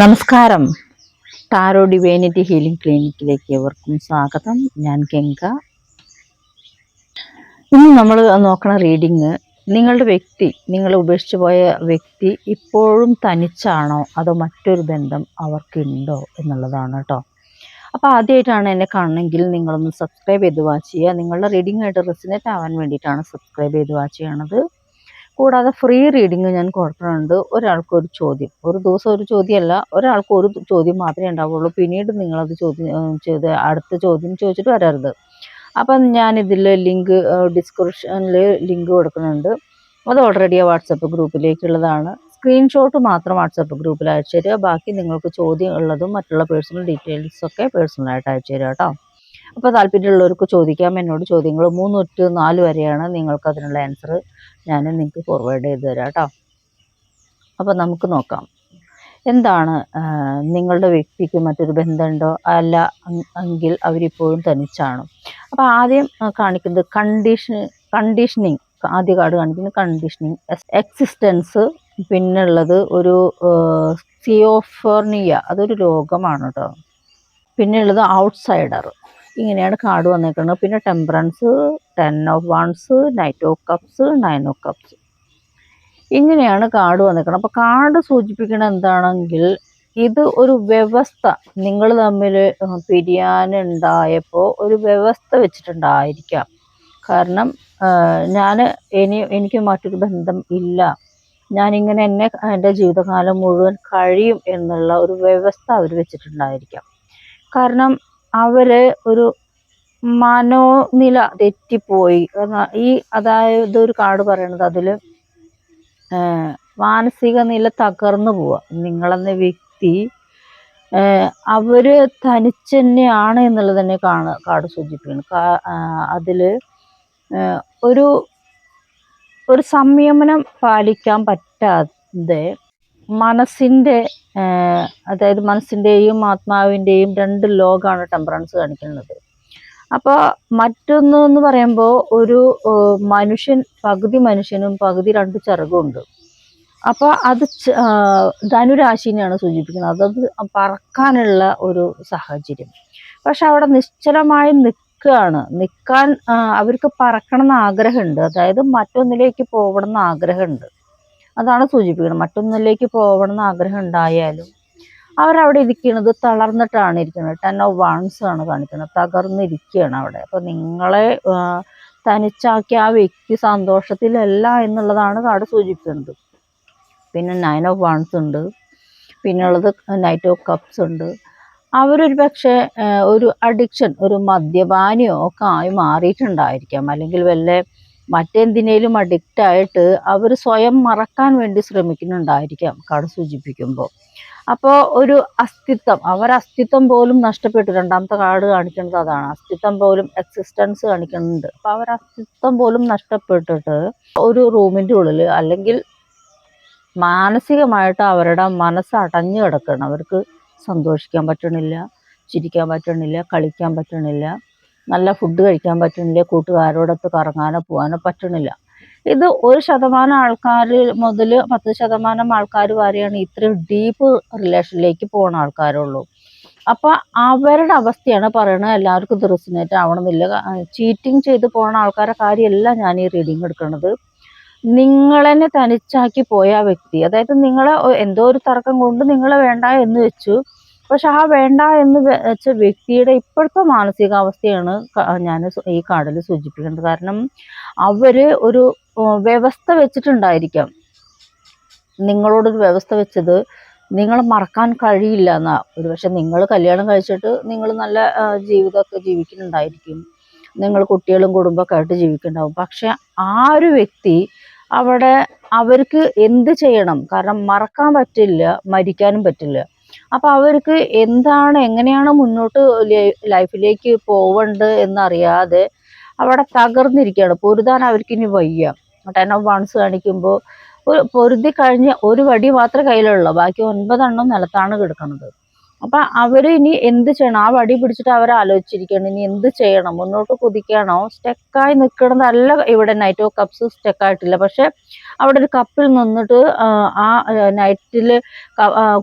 നമസ്കാരം. Tarot divinity healing ക്ലിനിക്കിലേക്ക് എവർക്കും സ്വാഗതം. ഞാൻ ഗംഗ. ഇന്ന് നമ്മൾ നോക്കണ റീഡിങ് നിങ്ങളുടെ വ്യക്തി നിങ്ങൾ ഉപേക്ഷിച്ചു പോയ വ്യക്തി ഇപ്പോഴും തനിച്ചാണോ അതോ മറ്റൊരു ബന്ധം അവർക്കുണ്ടോ എന്നുള്ളതാണ് കേട്ടോ. അപ്പോൾ ആദ്യമായിട്ടാണ് എന്നെ കാണണമെങ്കിൽ നിങ്ങളൊന്ന് സബ്സ്ക്രൈബ് ചെയ്ത് വാച്ച് ചെയ്യുക. നിങ്ങളുടെ റീഡിംഗ് ആയിട്ട് റെസിനേറ്റ് ആവാൻ വേണ്ടിയിട്ടാണ് സബ്സ്ക്രൈബ് ചെയ്ത് വാച്ച് ചെയ്യണത്. കൂടാതെ ഫ്രീ റീഡിങ് ഞാൻ കൊടുക്കുന്നുണ്ട് ഒരാൾക്ക് ഒരു ചോദ്യം. ഒരു ദിവസം ഒരു ചോദ്യമല്ല ഒരാൾക്ക് ഒരു ചോദ്യം മാത്രമേ ഉണ്ടാവുള്ളൂ. പിന്നീട് നിങ്ങളത് ചോദ്യം ചെയ്ത് അടുത്ത ചോദ്യം ചോദിച്ചിട്ട് വരരുത്. അപ്പം ഞാനിതിൽ ലിങ്ക് ഡിസ്ക്രിപ്ഷനിൽ ലിങ്ക് കൊടുക്കുന്നുണ്ട്. അത് ഓൾറെഡി ആ വാട്സപ്പ് ഗ്രൂപ്പിലേക്കുള്ളതാണ്. സ്ക്രീൻഷോട്ട് മാത്രം വാട്സപ്പ് ഗ്രൂപ്പിൽ അയച്ചു തരിക ബാക്കി നിങ്ങൾക്ക് ചോദ്യം ഉള്ളതും മറ്റുള്ള പേഴ്സണൽ ഡീറ്റെയിൽസൊക്കെ പേഴ്സണലായിട്ട് അയച്ചു തരിക കേട്ടോ. അപ്പോൾ താല്പര്യമുള്ളവർക്ക് ചോദിക്കാം. എന്നോട് ചോദ്യങ്ങൾ മൂന്ന് തൊട്ട് നാല് വരെയാണ് നിങ്ങൾക്ക് അതിനുള്ള ആൻസർ ഞാൻ നിങ്ങൾക്ക് ഫോർവേഡ് ചെയ്ത് തരാം കേട്ടോ. അപ്പോൾ നമുക്ക് നോക്കാം. എന്താണ് നിങ്ങളുടെ വ്യക്തിക്ക് മറ്റൊരു ബന്ധമുണ്ടോ? അല്ല എങ്- എങ്കിൽ അവരിപ്പോഴും തനിച്ചാണ്? അപ്പോൾ ആദ്യം കാണിക്കുന്നത് കണ്ടീഷൻ കണ്ടീഷനിങ് ആദ്യ കാർഡ് കാണിക്കുന്നത് കണ്ടീഷനിങ് എക്സിസ്റ്റൻസ് പിന്നുള്ളത് ഒരു സിയോഫോർണിയ അതൊരു രോഗമാണ് കേട്ടോ. പിന്നെയുള്ളത് ഔട്ട്സൈഡർ ഇങ്ങനെയാണ് കാർഡ് വന്നേക്കുന്നത് പിന്നെ temperance ten of wands knight of cups nine of cups ഇങ്ങനെയാണ് കാർഡ് വന്നേക്കുന്നത് അപ്പോൾ കാർഡ് സൂചിപ്പിക്കുന്നത് എന്താണെങ്കിൽ ഇത് ഒരു വ്യവസ്ഥ. നിങ്ങൾ തമ്മിൽ പിരിയാനുണ്ടായപ്പോൾ ഒരു വ്യവസ്ഥ വെച്ചിട്ടുണ്ടായിരിക്കാം. കാരണം ഞാൻ ഇനി എനിക്ക് മറ്റൊരു ബന്ധം ഇല്ല. ഞാനിങ്ങനെ എന്നെ എന്റെ ജീവിതകാലം മുഴുവൻ കഴിയും എന്നുള്ള ഒരു വ്യവസ്ഥ അവർ വെച്ചിട്ടുണ്ടായിരിക്കാം. കാരണം അവർ ഒരു മനോനില തെറ്റിപ്പോയി. പോയി ഈ അതായത് ഒരു കാർഡ് പറയണത് അതിൽ മാനസിക നില തകർന്നു പോവുക നിങ്ങളെന്ന വ്യക്തി അവർ തനിച്ച് എന്നുള്ളത് തന്നെ കാണ കാർഡ് സൂചിപ്പിക്കുന്നു അതിൽ ഒരു ഒരു സംയമനം പാലിക്കാൻ പറ്റാതെ മനസ്സിന്റെ അതായത് മനസ്സിന്റെയും ആത്മാവിന്റെയും രണ്ട് ലോകമാണ് ടെമ്പറൻസ് കാണിക്കുന്നത്. അപ്പോൾ മറ്റൊന്ന് എന്ന് പറയുമ്പോൾ ഒരു മനുഷ്യൻ പകുതി മനുഷ്യനും പകുതി രണ്ട് ചിറകുണ്ട് അപ്പോൾ അത് ധനുരാശിനെയാണ് സൂചിപ്പിക്കുന്നത്. അതത് പറക്കാനുള്ള ഒരു സാഹചര്യം. പക്ഷെ അവിടെ നിശ്ചലമായി നിൽക്കുകയാണ്. നിൽക്കാൻ അവർക്ക് പറക്കണം എന്ന് ആഗ്രഹമുണ്ട്. അതായത് മറ്റൊന്നിലേക്ക് പോകണം എന്ന് ആഗ്രഹമുണ്ട്. അതാണ് സൂചിപ്പിക്കുന്നത്. മറ്റൊന്നിലേക്ക് പോകണം എന്ന് ആഗ്രഹം ഉണ്ടായാലും അവരവിടെ ഇരിക്കുന്നത് തളർന്നിട്ടാണ് ഇരിക്കുന്നത്. ടെൻ ഓഫ് വൺസ് ആണ് കാണിക്കുന്നത്. തകർന്നിരിക്കുകയാണ് അവിടെ. അപ്പോൾ നിങ്ങളെ തനിച്ചാക്കി ആ വ്യക്തി സന്തോഷത്തിലല്ല എന്നുള്ളതാണ് കാർഡ് സൂചിപ്പിക്കുന്നത്. പിന്നെ നയൻ ഓഫ് വൺസ് ഉണ്ട്. പിന്നെ ഉള്ളത് നൈറ്റ് ഓഫ് കപ്സ് ഉണ്ട്. അവരൊരു പക്ഷേ ഒരു അഡിക്ഷൻ ഒരു മദ്യപാനിയോ ഒക്കെ ആയി മാറിയിട്ടുണ്ടായിരിക്കാം. അല്ലെങ്കിൽ വല്ല മറ്റെന്തിനേലും അഡിക്റ്റ് ആയിട്ട് അവർ സ്വയം മറക്കാൻ വേണ്ടി ശ്രമിക്കുന്നുണ്ടായിരിക്കാം കാർഡ് സൂചിപ്പിക്കുമ്പോൾ അപ്പോൾ ഒരു അസ്തിത്വം അവർ അസ്തിത്വം പോലും നഷ്ടപ്പെട്ടു. രണ്ടാമത്തെ കാർഡ് കാണിക്കുന്നത് അതാണ്. അസ്തിത്വം പോലും എക്സിസ്റ്റൻസ് കാണിക്കുന്നുണ്ട്. അപ്പോൾ അവർ അസ്തിത്വം പോലും നഷ്ടപ്പെട്ടിട്ട് ഒരു റൂമിന്റെ ഉള്ളിൽ അല്ലെങ്കിൽ മാനസികമായിട്ട് അവരുടെ മനസ്സ് അടഞ്ഞു കിടക്കണം അവർക്ക് സന്തോഷിക്കാൻ പറ്റണില്ല ചിരിക്കാൻ പറ്റണില്ല കളിക്കാൻ പറ്റണില്ല. നല്ല ഫുഡ് കഴിക്കാൻ പറ്റുന്നില്ല? കൂട്ടുകാരോടൊത്ത് കറങ്ങാനോ പോകാനോ പറ്റണില്ല. ഇത് ഒരു ശതമാനം ആൾക്കാർ മുതൽ പത്ത് ശതമാനം ആൾക്കാർ വരെയാണ് ഇത്രയും ഡീപ്പ് റിലേഷനിലേക്ക് പോണ ആൾക്കാരുള്ളൂ. അപ്പൊ അവരുടെ അവസ്ഥയാണ് പറയണത്. എല്ലാവർക്കും ഇത് ആവണമെന്നില്ല. ചീറ്റിംഗ് ചെയ്ത് പോണ ആൾക്കാരുടെ കാര്യമല്ല ഞാൻ ഈ റീഡിങ് എടുക്കുന്നത് നിങ്ങളെന്നെ തനിച്ചാക്കി പോയ വ്യക്തി അതായത് നിങ്ങളെ എന്തോ ഒരു തർക്കം കൊണ്ട് നിങ്ങളെ വേണ്ട എന്ന് വെച്ചു. പക്ഷെ ആ വേണ്ട എന്ന് വെച്ച വ്യക്തിയുടെ ഇപ്പോഴത്തെ മാനസികാവസ്ഥയാണ് ഞാൻ ഈ കാർഡിൽ സൂചിപ്പിക്കുന്നത് കാരണം അവർ ഒരു വ്യവസ്ഥ വെച്ചിട്ടുണ്ടായിരിക്കാം. നിങ്ങളോടൊരു വ്യവസ്ഥ വെച്ചത് നിങ്ങൾ മറക്കാൻ കഴിയില്ല എന്നാ. ഒരു പക്ഷെ നിങ്ങൾ കല്യാണം കഴിച്ചിട്ട് നിങ്ങൾ നല്ല ജീവിതമൊക്കെ ജീവിക്കുന്നുണ്ടായിരിക്കും. നിങ്ങൾ കുട്ടികളും കുടുംബമൊക്കെ ആയിട്ട് ജീവിക്കുന്നുണ്ടാവും. പക്ഷെ ആ ഒരു വ്യക്തി അവിടെ അവർക്ക് എന്ത് ചെയ്യണം? കാരണം മറക്കാൻ പറ്റില്ല മരിക്കാനും പറ്റില്ല. അപ്പൊ അവർക്ക് എന്താണ് എങ്ങനെയാണ് മുന്നോട്ട് ലൈഫിലേക്ക് പോവേണ്ടത് എന്നറിയാതെ അവിടെ തകർന്നിരിക്കുകയാണ്. പൊരുതാൻ അവർക്കിനി വയ്യ. ടെൻ ഓഫ് വൺസ് കാണിക്കുമ്പോൾ ഒരു പൊരുതി കഴിഞ്ഞ് ഒരു വടി മാത്രമേ കയ്യിലുള്ളൂ. ബാക്കി ഒൻപതെണ്ണം നിലത്താണ് കിടക്കുന്നത്. അപ്പൊ അവർ ഇനി എന്ത് ചെയ്യണം? ആ വടി പിടിച്ചിട്ട് അവർ ആലോചിച്ചിരിക്കണം ഇനി എന്ത് ചെയ്യണം? മുന്നോട്ട് കുതിക്കണോ സ്റ്റെക്കായി നിൽക്കണതല്ല ഇവിടെ നൈറ്റോ കപ്സ് സ്റ്റെക്കായിട്ടില്ല പക്ഷെ അവിടെ ഒരു കപ്പിൽ നിന്നിട്ട് ആ, നൈറ്റിൽ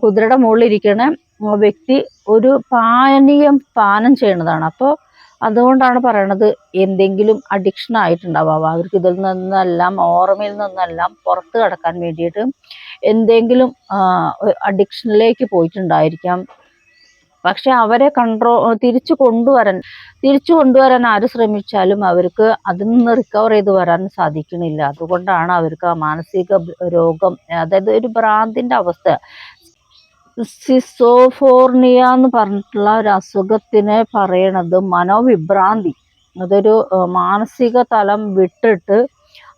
കുതിരയുടെ മുകളിൽ ഇരിക്കുന്ന വ്യക്തി ഒരു പാനീയം പാനം ചെയ്യുന്നതാണ് അപ്പോൾ അതുകൊണ്ടാണ് പറയണത് എന്തെങ്കിലും അഡിക്ഷൻ ആയിട്ടുണ്ടാവാം അവർക്ക് ഇതിൽ നിന്നെല്ലാം ഓർമ്മയിൽ നിന്നെല്ലാം പുറത്ത് കടക്കാൻ വേണ്ടിയിട്ട് എന്തെങ്കിലും അഡിക്ഷനിലേക്ക് പോയിട്ടുണ്ടായിരിക്കാം. പക്ഷെ അവരെ കൺട്രോ തിരിച്ചു കൊണ്ടുവരാൻ തിരിച്ചു കൊണ്ടുവരാൻ ആര് ശ്രമിച്ചാലും അവർക്ക് അതിൽ നിന്ന് റിക്കവർ ചെയ്ത് വരാൻ സാധിക്കണില്ല. അതുകൊണ്ടാണ് അവർക്ക് ആ മാനസിക രോഗം അതായത് ഒരു ഭ്രാന്തിന്റെ അവസ്ഥ. സിസോഫോർണിയ എന്ന് പറഞ്ഞിട്ടുള്ള ഒരു അസുഖത്തിനെ പറയണത് മനോവിഭ്രാന്തി. അതൊരു മാനസിക തലം വിട്ടിട്ട്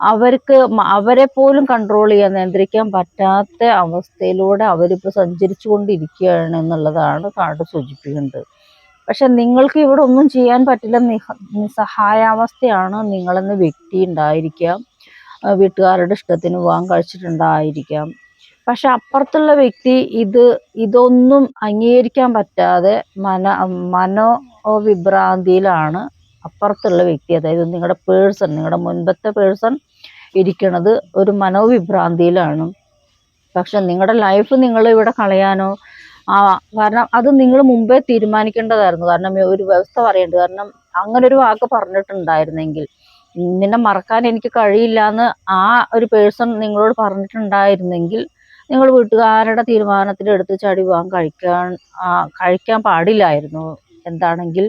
അവർക്ക് അവരെ പോലും കൺട്രോൾ ചെയ്യാൻ നിയന്ത്രിക്കാൻ പറ്റാത്ത അവസ്ഥയിലൂടെ അവരിപ്പോൾ സഞ്ചരിച്ചു കൊണ്ടിരിക്കുകയാണ് എന്നുള്ളതാണ് കാർഡ് സൂചിപ്പിക്കുന്നത്. പക്ഷെ നിങ്ങൾക്ക് ഇവിടെ ഒന്നും ചെയ്യാൻ പറ്റില്ല. നിസ്സഹായാവസ്ഥയാണ് നിങ്ങളെന്ന് വ്യക്തി ഉണ്ടായിരിക്കാം വീട്ടുകാരുടെ ഇഷ്ടത്തിന് വിവാഹം കഴിച്ചിട്ടുണ്ടായിരിക്കാം. പക്ഷെ അപ്പുറത്തുള്ള വ്യക്തി ഇത് ഇതൊന്നും അംഗീകരിക്കാൻ പറ്റാതെ മന മനോവിഭ്രാന്തിയിലാണ് അപ്പുറത്തുള്ള വ്യക്തി അതായത് നിങ്ങളുടെ പേഴ്സൺ നിങ്ങളുടെ മുൻപത്തെ പേഴ്സൺ ഇരിക്കുന്നത് ഒരു മനോവിഭ്രാന്തിയിലാണ്. പക്ഷെ നിങ്ങളുടെ ലൈഫ് നിങ്ങൾ ഇവിടെ കളയാനോ ആ കാരണം അത് നിങ്ങൾ മുമ്പേ തീരുമാനിക്കേണ്ടതായിരുന്നു. കാരണം ഒരു വ്യവസ്ഥ പറയേണ്ടത്. കാരണം അങ്ങനെ ഒരു വാക്ക് പറഞ്ഞിട്ടുണ്ടായിരുന്നെങ്കിൽ നിന്നെ മറക്കാൻ എനിക്ക് കഴിയില്ല എന്ന് ആ ഒരു പേഴ്സൺ നിങ്ങളോട് പറഞ്ഞിട്ടുണ്ടായിരുന്നെങ്കിൽ നിങ്ങൾ വീട്ടുകാരുടെ തീരുമാനത്തിൽ എടുത്ത് ചടി വിവാഹം കഴിക്കാൻ കഴിക്കാൻ പാടില്ലായിരുന്നു. എന്താണെങ്കിൽ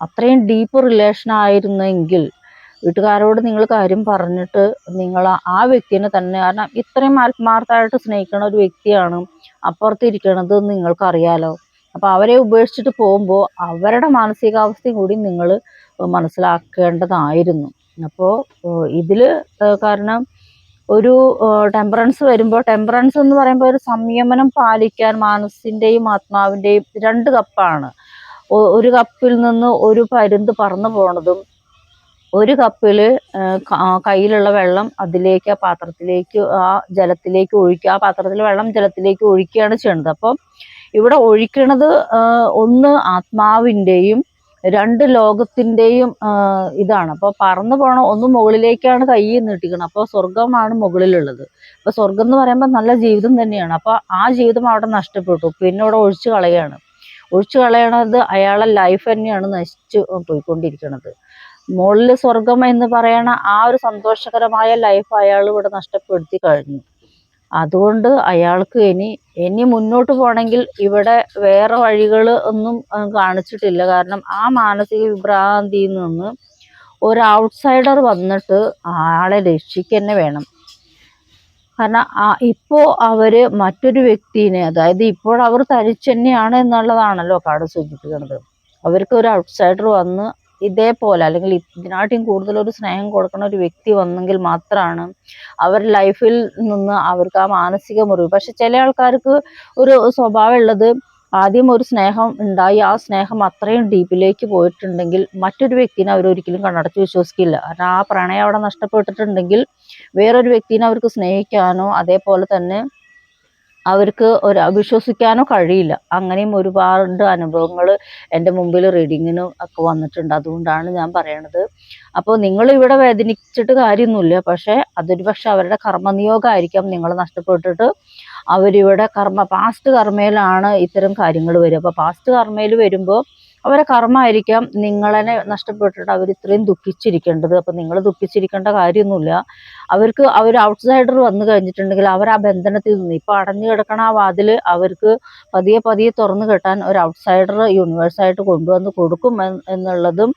അത്രയും ഡീപ്പ് റിലേഷൻ ആയിരുന്നെങ്കിൽ വീട്ടുകാരോട് നിങ്ങൾ കാര്യം പറഞ്ഞിട്ട് നിങ്ങൾ ആ- വ്യക്തിനെ തന്നെ കാരണം ഇത്രയും ആത്മാർത്ഥമായിട്ട് സ്നേഹിക്കുന്ന ഒരു വ്യക്തിയാണ് അപ്പുറത്തിരിക്കണത് നിങ്ങൾക്കറിയാലോ. അപ്പോൾ അവരെ ഉപേക്ഷിച്ചിട്ട് പോകുമ്പോൾ അവരുടെ മാനസികാവസ്ഥയും കൂടി നിങ്ങൾ മനസ്സിലാക്കേണ്ടതായിരുന്നു. അപ്പോൾ ഇതിൽ കാരണം ഒരു ടെമ്പറൻസ് വരുമ്പോൾ ടെമ്പറൻസ് എന്ന് പറയുമ്പോൾ ഒരു സംയമനം പാലിക്കാൻ മനസ്സിന്റെയും ആത്മാവിന്റെയും രണ്ട് കപ്പാണ് ഒരു കപ്പിൽ നിന്ന് ഒരു പരുന്ത് പറന്നു പോണതും ഒരു കപ്പിൽ കയ്യിലുള്ള വെള്ളം അതിലേക്ക് ആ പാത്രത്തിലേക്ക് ആ ജലത്തിലേക്ക് ഒഴിക്കുക ആ പാത്രത്തിലെ വെള്ളം ജലത്തിലേക്ക് ഒഴിക്കുകയാണ് ചെയ്യുന്നത്. അപ്പം ഇവിടെ ഒഴിക്കണത് ഒന്ന് ആത്മാവിന്റെയും രണ്ട് ലോകത്തിന്റെയും ഇതാണ്. അപ്പോൾ പറന്നു പോണ ഒന്ന് മുകളിലേക്കാണ് കൈ നീട്ടിക്കണം അപ്പോൾ സ്വർഗമാണ് മുകളിലുള്ളത്. അപ്പോൾ സ്വർഗം എന്ന് പറയുമ്പോൾ നല്ല ജീവിതം തന്നെയാണ്. അപ്പോൾ ആ ജീവിതം അവിടെ നഷ്ടപ്പെട്ടു. പിന്നെ ഇവിടെ ഒഴിച്ചു കളയാണ്. ഒഴിച്ചു കളയണത് അയാളെ ലൈഫ് തന്നെയാണ് നശിച്ചു പോയിക്കൊണ്ടിരിക്കുന്നത് മുകളിൽ സ്വർഗം എന്ന് പറയണ ആ ഒരു സന്തോഷകരമായ ലൈഫ് അയാൾ ഇവിടെ നഷ്ടപ്പെടുത്തി കഴിഞ്ഞു. അതുകൊണ്ട് അയാൾക്ക് ഇനി ഇനി മുന്നോട്ട് പോകണമെങ്കിൽ ഇവിടെ വേറെ വഴികൾ ഒന്നും കാണിച്ചിട്ടില്ല. കാരണം ആ മാനസിക വിഭ്രാന്തിയിൽ നിന്ന് ഒരു ഔട്ട്സൈഡർ വന്നിട്ട് ആളെ രക്ഷിക്കുക തന്നെ വേണം. കാരണം ആ ഇപ്പോൾ അവർ മറ്റൊരു വ്യക്തിനെ അതായത് ഇപ്പോൾ അവർ തനിച്ച് തന്നെയാണ് എന്നുള്ളതാണല്ലോ കാർഡ് സൂചിപ്പിക്കുന്നത്. അവർക്ക് ഒരു ഔട്ട്സൈഡർ വന്ന് ഇതേപോലെ അല്ലെങ്കിൽ ഇതിനാട്ടിയും കൂടുതൽ ഒരു സ്നേഹം കൊടുക്കുന്ന ഒരു വ്യക്തി വന്നെങ്കിൽ മാത്രമാണ് അവർ ലൈഫിൽ നിന്ന് അവർക്ക് ആ മാനസിക മുറിവ്. പക്ഷെ ചില ആൾക്കാർക്ക് ഒരു സ്വഭാവം ഉള്ളത് ആദ്യം ഒരു സ്നേഹം ഉണ്ടായി ആ സ്നേഹം അത്രയും ഡീപ്പിലേക്ക് പോയിട്ടുണ്ടെങ്കിൽ മറ്റൊരു വ്യക്തിനെ അവർ ഒരിക്കലും കണ്ണടച്ച് വിശ്വസിക്കില്ല. കാരണം ആ പ്രണയം അവിടെ നഷ്ടപ്പെട്ടിട്ടുണ്ടെങ്കിൽ വേറൊരു വ്യക്തിനെ അവർക്ക് സ്നേഹിക്കാനോ അതേപോലെ തന്നെ അവർക്ക് ഒരു വിശ്വസിക്കാനോ കഴിയില്ല. അങ്ങനെയും ഒരുപാട് അനുഭവങ്ങൾ എന്റെ മുമ്പിൽ റീഡിങ്ങിന് ഒക്കെ വന്നിട്ടുണ്ട്. അതുകൊണ്ടാണ് ഞാൻ പറയണത്. അപ്പോൾ നിങ്ങൾ ഇവിടെ വേദനിച്ചിട്ട് കാര്യമൊന്നുമില്ല. പക്ഷേ അതൊരു പക്ഷെ അവരുടെ കർമ്മനിയോഗമായിരിക്കാം. നിങ്ങൾ നഷ്ടപ്പെട്ടിട്ട് അവരിവിടെ കർമ്മ പാസ്റ്റ് കർമ്മയിലാണ് ഇത്തരം കാര്യങ്ങൾ വരിക. അപ്പോൾ പാസ്റ്റ് കർമ്മയിൽ വരുമ്പോൾ അവരെ കർമ്മമായിരിക്കാം നിങ്ങളെ നഷ്ടപ്പെട്ടിട്ട് അവർ ഇത്രയും ദുഃഖിച്ചിരിക്കേണ്ടത്. അപ്പം നിങ്ങൾ ദുഃഖിച്ചിരിക്കേണ്ട കാര്യമൊന്നുമില്ല. അവർക്ക് അവർ ഔട്ട്സൈഡർ വന്നു കഴിഞ്ഞിട്ടുണ്ടെങ്കിൽ അവർ ആ ബന്ധനത്തിൽ നിന്ന് ഇപ്പൊ അടഞ്ഞു കിടക്കണ ആ വാതിൽ അവർക്ക് പതിയെ പതിയെ തുറന്നു കെട്ടാൻ ഒരു ഔട്ട്സൈഡർ യൂണിവേഴ്സായിട്ട് കൊണ്ടുവന്ന് കൊടുക്കും എന്നുള്ളതും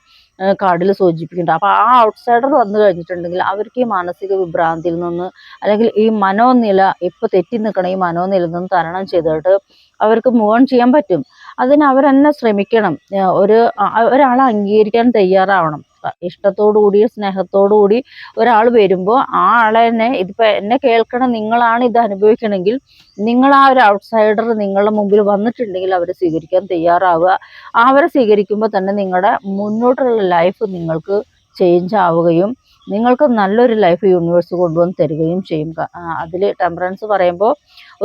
കാർഡിൽ സൂചിപ്പിക്കുന്നുണ്ട്. അപ്പോൾ ആ ഔട്ട്സൈഡർ വന്നു കഴിഞ്ഞിട്ടുണ്ടെങ്കിൽ അവർക്ക് ഈ മാനസിക വിഭ്രാന്തിയിൽ നിന്ന് അല്ലെങ്കിൽ ഈ മനോനില ഇപ്പൊ തെറ്റി നിൽക്കണ ഈ മനോനില നിന്ന് തരണം ചെയ്തിട്ട് അവർക്ക് മൂവ് ഓൺ ചെയ്യാൻ പറ്റും. അതിന് അവരെന്നെ ശ്രമിക്കണം. ഒരു ഒരാളെ അംഗീകരിക്കാൻ തയ്യാറാവണം. ഇഷ്ടത്തോടു കൂടി സ്നേഹത്തോടു കൂടി ഒരാൾ വരുമ്പോൾ ആ ആളെ തന്നെ ഇതിപ്പോ എന്നെ കേൾക്കണം നിങ്ങളാണ് ഇത് അനുഭവിക്കണമെങ്കിൽ നിങ്ങൾ ആ ഒരു ഔട്ട്സൈഡർ നിങ്ങളുടെ മുമ്പിൽ വന്നിട്ടുണ്ടെങ്കിൽ അവരെ സ്വീകരിക്കാൻ തയ്യാറാവുക. അവരെ സ്വീകരിക്കുമ്പോൾ തന്നെ നിങ്ങളുടെ മുന്നോട്ടുള്ള ലൈഫ് നിങ്ങൾക്ക് ചേഞ്ച് ആവുകയും നിങ്ങൾക്ക് നല്ലൊരു ലൈഫ് യൂണിവേഴ്സ് കൊണ്ടുവന്ന് തരികയും ചെയ്യും. അതിൽ ടെമ്പറൻസ് പറയുമ്പോൾ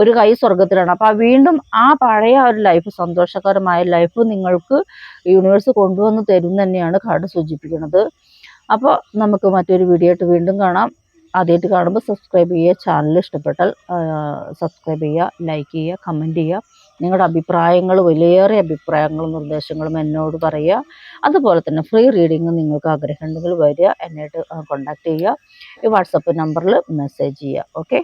ഒരു കൈ സ്വർഗത്തിലാണ് അപ്പോൾ വീണ്ടും ആ പഴയ ഒരു ലൈഫ് സന്തോഷകരമായ ലൈഫ് നിങ്ങൾക്ക് യൂണിവേഴ്സ് കൊണ്ടുവന്ന് തരും തന്നെയാണ് കാർഡ് സൂചിപ്പിക്കുന്നത്. അപ്പോൾ നമുക്ക് മറ്റൊരു വീഡിയോ ആയിട്ട് വീണ്ടും കാണാം. ആദ്യമായിട്ട് കാണുമ്പോൾ സബ്സ്ക്രൈബ് ചെയ്യുക ചാനൽ ഇഷ്ടപ്പെട്ടാൽ സബ്സ്ക്രൈബ് ചെയ്യുക ലൈക്ക് ചെയ്യുക കമന്റ് ചെയ്യുക. നിങ്ങളുടെ അഭിപ്രായങ്ങൾ വലിയേറെ അഭിപ്രായങ്ങളും നിർദ്ദേശങ്ങളും എന്നോട് പറയുക. അതുപോലെ തന്നെ ഫ്രീ റീഡിങ് നിങ്ങൾക്ക് ആഗ്രഹമുണ്ടെങ്കിൽ വരിക എന്നായിട്ട് കോൺടാക്റ്റ് ചെയ്യുക. ഈ വാട്സപ്പ് നമ്പറിൽ മെസ്സേജ് ചെയ്യുക ഓക്കെ